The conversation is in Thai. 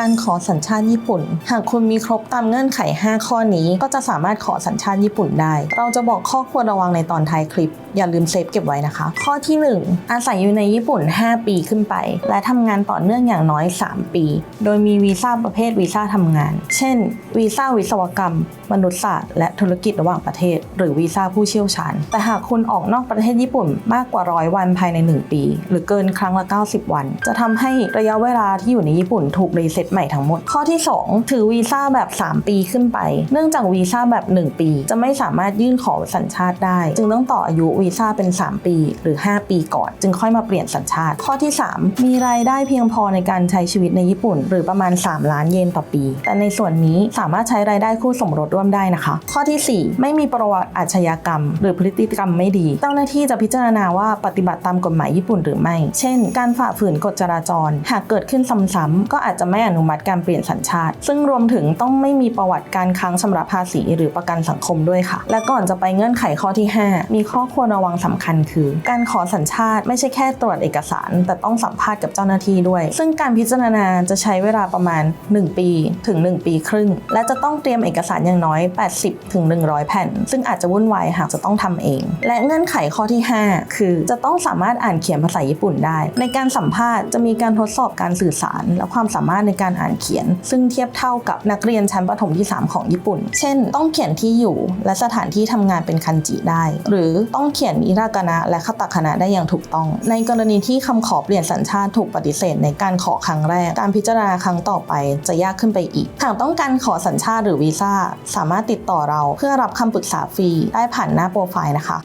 การขอสัญชาติญี่ปุ่น หากคุณมีครบตามเงื่อนไข 5 ข้อนี้ ก็จะสามารถขอสัญชาติญี่ปุ่นได้ เราจะบอกข้อควรระวังในตอนท้ายคลิป อย่าลืมเซฟเก็บไว้นะคะ ข้อที่ 1 อาศัยอยู่ในญี่ปุ่น 5 ปีขึ้นไป และทำงานต่อเนื่องอย่างน้อย 3 ปี โดยมีวีซ่าประเภทวีซ่าทำงาน เช่น วีซ่าวิศวกรรม มนุษยศาสตร์ และธุรกิจระหว่างประเทศ หรือวีซ่าผู้เชี่ยวชาญ แต่หากคุณออกนอกประเทศญี่ปุ่นมากกว่าร้อยวันภายใน 1 ปี หรือเกินครั้งละ 90 วัน จะทำให้ระยะเวลาที่อยู่ในญี่ปุ่นถูกรีเซ็ตใหม่ทั้งหมด ข้อที่ 2 ถือวีซ่าแบบ 3 ปีขึ้นไป เนื่องจากวีซ่าแบบ 1 ปี จะไม่สามารถยื่นขอสัญชาติได้ จึงต้องต่ออายุวีซ่าเป็น 3 ปีหรือ 5 ปีก่อน จึงค่อยมาเปลี่ยนสัญชาติ ข้อที่ 3 มีรายได้เพียงพอในการใช้ชีวิตในญี่ปุ่น หรือประมาณ 3 ล้านเยนต่อปี แต่ในส่วนนี้สามารถใช้รายได้คู่สมรสร่วมได้นะคะ ข้อทีสี่4 ไม่มีประวัติอาชญากรรม หรือพฤติกรรมไม่ดี เจ้าหน้าที่จะพิจารณาว่าปฏิบัติตามกฎหมายญี่ปุ่นหรือไม่ เช่น การฝ่าฝืนกฎจราจร หากเกิดขึ้นซ้ำๆก็อาจจะไม่ออนุมัติการเปลี่ยนสัญชาติ ซึ่งรวมถึงต้องไม่มีประวัติการค้างชำระภาษีหรือประกันสังคมด้วยค่ะ และก่อนจะไปเงื่อนไขข้อที่ 5 มีข้อควรระวังสำคัญคือ การขอสัญชาติไม่ใช่แค่ตรวจเอกสาร แต่ต้องสัมภาษณ์กับเจ้าหน้าที่ด้วย ซึ่งการพิจารณาจะใช้เวลาประมาณ 1 ปีถึง 1 ปีครึ่ง และจะต้องเตรียมเอกสารอย่างน้อย 80ถึง100 แผ่น ซึ่งอาจจะวุ่นวายหากจะต้องทำเอง และเงื่อนไขข้อที่ 5 คือจะต้องสามารถอ่านเขียนภาษาญี่ปุ่นได้ ในการสัมภาษณ์จะมีการทดสอบการสื่อสาร และความสามารถในการอ่านเขียน ซึ่งเทียบเท่ากับนักเรียนชั้นประถมที่ 3 ของญี่ปุ่น เช่น ต้องเขียนที่อยู่และสถานที่ทำงานเป็นคันจิได้ หรือต้องเขียนอิรากานะและคาตาคานะได้อย่างถูกต้อง ในกรณีที่คำขอเปลี่ยนสัญชาติถูกปฏิเสธในการขอครั้งแรก การพิจารณาครั้งต่อไปจะยากขึ้นไปอีก หากต้องการขอสัญชาติหรือวีซ่าสามารถติดต่อเราเพื่อรับคำปรึกษาฟรีได้ผ่านหน้าโปรไฟล์นะคะ